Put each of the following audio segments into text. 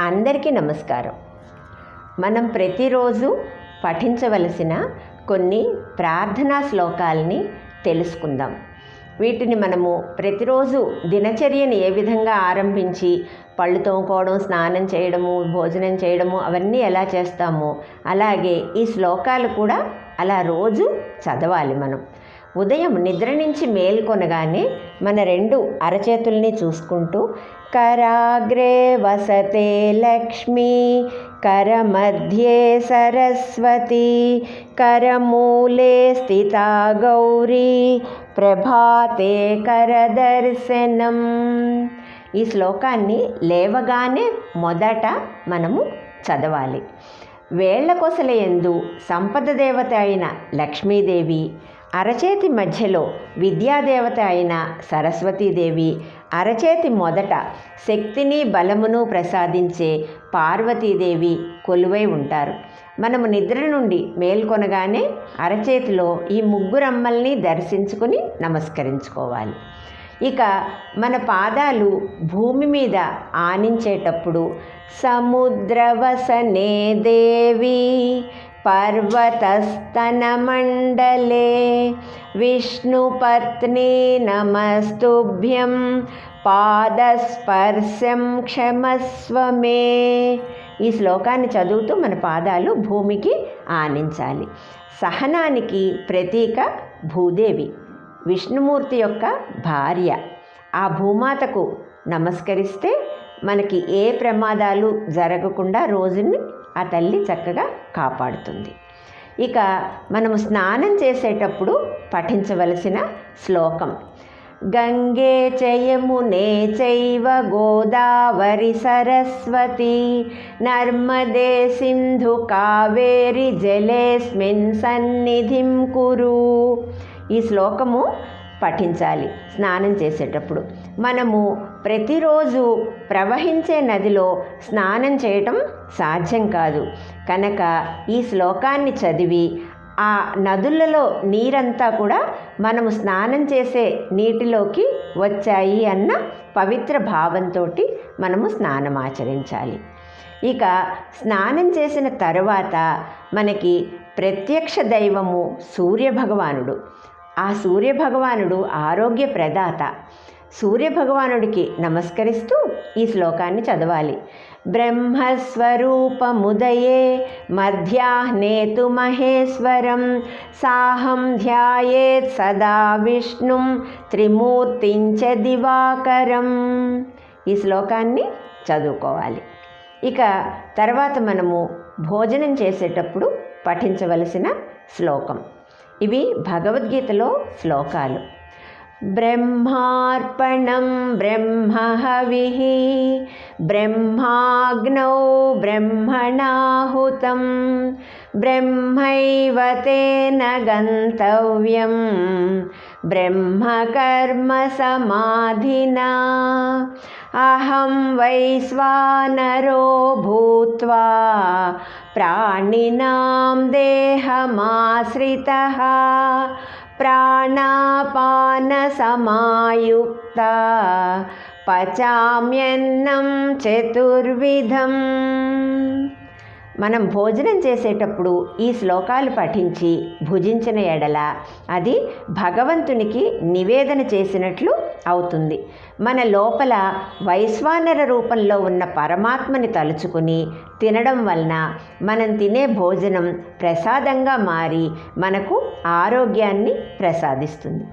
అందరికీ నమస్కారం. మనం ప్రతిరోజు పఠించవలసిన కొన్ని ప్రార్థనా శ్లోకాలని తెలుసుకుందాం. వీటిని మనము ప్రతిరోజు దినచర్యని ఏ విధంగా ఆరంభించి పళ్ళు తోముకోవడం స్నానం చేయడము భోజనం చేయడము అవన్నీ ఎలా చేస్తామో అలాగే ఈ శ్లోకాలు కూడా అలా రోజు చదవాలి మనం. ఉదయం నిద్ర నుంచి మేల్కొనగానే మన రెండు అరచేతుల్ని చూసుకుంటూ కరాగ్రే వసతే లక్ష్మి కరమధ్యే సరస్వతి కరమూలే స్థితా గౌరీ ప్రభాతే కరదర్శనం. ఈ శ్లోకాన్ని లేవగానే మొదట మనము చదవాలి. వేళ్ళ ఎందు సంపద దేవత అయిన లక్ష్మీదేవి అరచేతి మధ్యలో విద్యాదేవత అయిన సరస్వతీదేవి అరచేతి మొదట శక్తిని బలమును ప్రసాదించే పార్వతీదేవి కొలువై ఉంటారు. మనము నిద్ర నుండి మేల్కొనగానే అరచేతిలో ఈ ముగ్గురమ్మల్ని దర్శించుకుని నమస్కరించుకోవాలి. ఇక మన పాదాలు భూమి మీద ఆనించేటప్పుడు సముద్రవసనే దేవి పర్వతస్తనమండలే. విష్ణుపత్ని నమస్తుభ్యం. పాదస్పర్శం క్షమస్వమే. ఈ శ్లోకాన్ని చదువుతూ మన పాదాలు భూమికి ఆనించాలి. సహనానికి ప్రతీక భూదేవి విష్ణుమూర్తి యొక్క భార్య. ఆ భూమాతకు నమస్కరిస్తే మనకి ఏ ప్రమాదాలు జరగకుండా రోజుని ఆ తల్లి చక్కగా కాపాడుతుంది. ఇక మనము స్నానం చేసేటప్పుడు పఠించవలసిన శ్లోకం. గంగే చయమునే చైవ గోదావరి సరస్వతి నర్మదే సింధు కావేరి జలేస్మిన్ సన్నిధిం కురు. ఈ శ్లోకము పఠించాలి స్నానం చేసేటప్పుడు. మనము ప్రతిరోజు ప్రవహించే నదిలో స్నానం చేయటం సాధ్యం కాదు. కనుక ఈ శ్లోకాన్ని చదివి ఆ నదులలో నీరంతా కూడా మనము స్నానం చేసే నీటిలోకి వచ్చాయి అన్న పవిత్ర భావంతో మనము స్నానం ఆచరించాలి. ఇక స్నానం చేసిన తరువాత మనకి ప్రత్యక్ష దైవము సూర్యభగవానుడు. ఆ సూర్యభగవానుడు ఆరోగ్య ప్రదాత. సూర్యభగవానుడికి నమస్కరిస్తూ ఈ శ్లోకాన్ని చదవాలి. బ్రహ్మస్వరూపముదయే మధ్యాహ్నేతు మహేశ్వరం సాహం ధ్యాయేత్ సదా విష్ణుం త్రిమూర్తించ దివాకరం. ఈ శ్లోకాన్ని చదువుకోవాలి. ఇక తర్వాత మనము భోజనం చేసేటప్పుడు పఠించవలసిన శ్లోకం. ఇవి భగవద్గీతలో శ్లోకాలు. బ్రహ్మార్పణం బ్రహ్మహవి బ్రహ్మాగ్నౌ బ్రహ్మణాహుతం బ్రహ్మైవ తేన గంతవ్యం బ్రహ్మకర్మ సమాధినా అహం వైశ్వానరో భూత్వా ప్రాణినాం దేహమాశ్రిత ప్రాణాపానసమాయుక్త పచామ్యన్నం చతుర్విధం మనం భోజనం చేసేటప్పుడు ఈ శ్లోకాలు పఠించి భుజించిన ఎడల అది భగవంతునికి నివేదన చేసినట్లు అవుతుంది. మన లోపల వైశ్వానర రూపంలో ఉన్న పరమాత్మని తలుచుకుని తినడం వలన మనం తినే భోజనం ప్రసాదంగా మారి మనకు ఆరోగ్యాన్ని ప్రసాదిస్తుంది.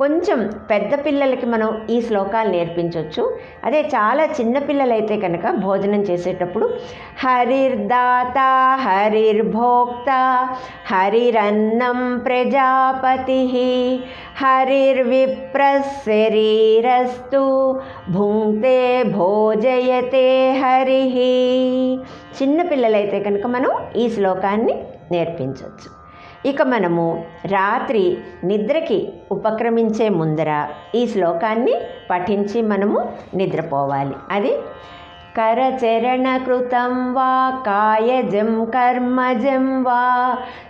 కొంచెం పెద్ద పిల్లలకి మనం ఈ శ్లోకాలు నేర్పించవచ్చు అదే చాలా చిన్న పిల్లలైతే కనుక భోజనం చేసేటప్పుడు హరిర్దాత హరిర్భోక్త హరిరన్నం ప్రజాపతి హరిర్విప్రశరీరస్తు భుంక్తే భోజయతే హరి. చిన్నపిల్లలైతే కనుక మనం ఈ శ్లోకాన్ని నేర్పించవచ్చు ఇక మనము రాత్రి నిద్రకి ఉపక్రమించే ముందర ఈ శ్లోకాన్ని పఠించి మనము నిద్రపోవాలి. అది करचरणकृतं वा कायजं कर्मजं वा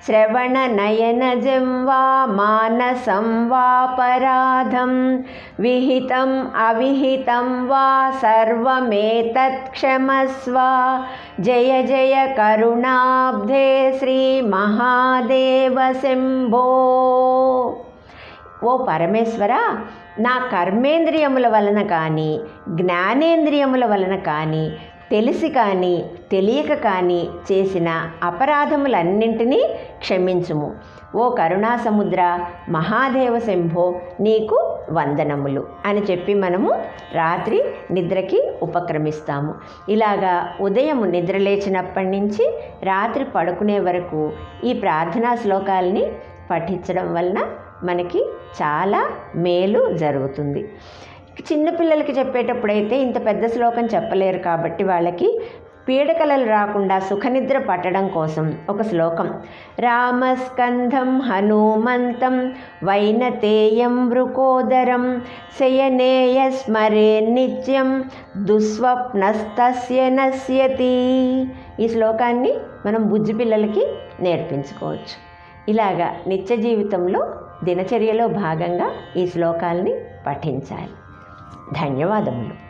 श्रवणनयनजं वा मानसं वा पराधं विहितम् अविहितं वा सर्वमेतत् क्षमस्व जय जय करुणाब्धे श्रीमहादेव शम्भो ఓ పరమేశ్వర నా కర్మేంద్రియముల వలన కానీ జ్ఞానేంద్రియముల వలన కానీ తెలిసి కానీ తెలియక కానీ చేసిన అపరాధములన్నింటినీ క్షమించుము. ఓ కరుణాసముద్ర మహాదేవ శంభో నీకు వందనములు అని చెప్పి మనము రాత్రి నిద్రకి ఉపక్రమిస్తాము. ఇలాగా ఉదయం నిద్ర లేచినప్పటి నుంచి రాత్రి పడుకునే వరకు ఈ ప్రార్థనా శ్లోకాల్ని పఠించడం వలన మనకి చాలా మేలు జరుగుతుంది. చిన్నపిల్లలకి చెప్పేటప్పుడైతే ఇంత పెద్ద శ్లోకం చెప్పలేరు కాబట్టి వాళ్ళకి పీడకలలు రాకుండా సుఖనిద్ర పట్టడం కోసం ఒక శ్లోకం. రామస్కంధం హనుమంతం వైనతేయం వృకోదరం శయనేయ స్మరే నిత్యం దుస్వప్నస్తస్య నశ్యతి. ఈ శ్లోకాన్ని మనం బుజ్జి పిల్లలకి నేర్పించుకోవచ్చు. ఇలాగా నిత్య జీవితంలో దినచర్యలో భాగంగా ఈ శ్లోకాల్ని పఠించాలి. ధన్యవాదములు.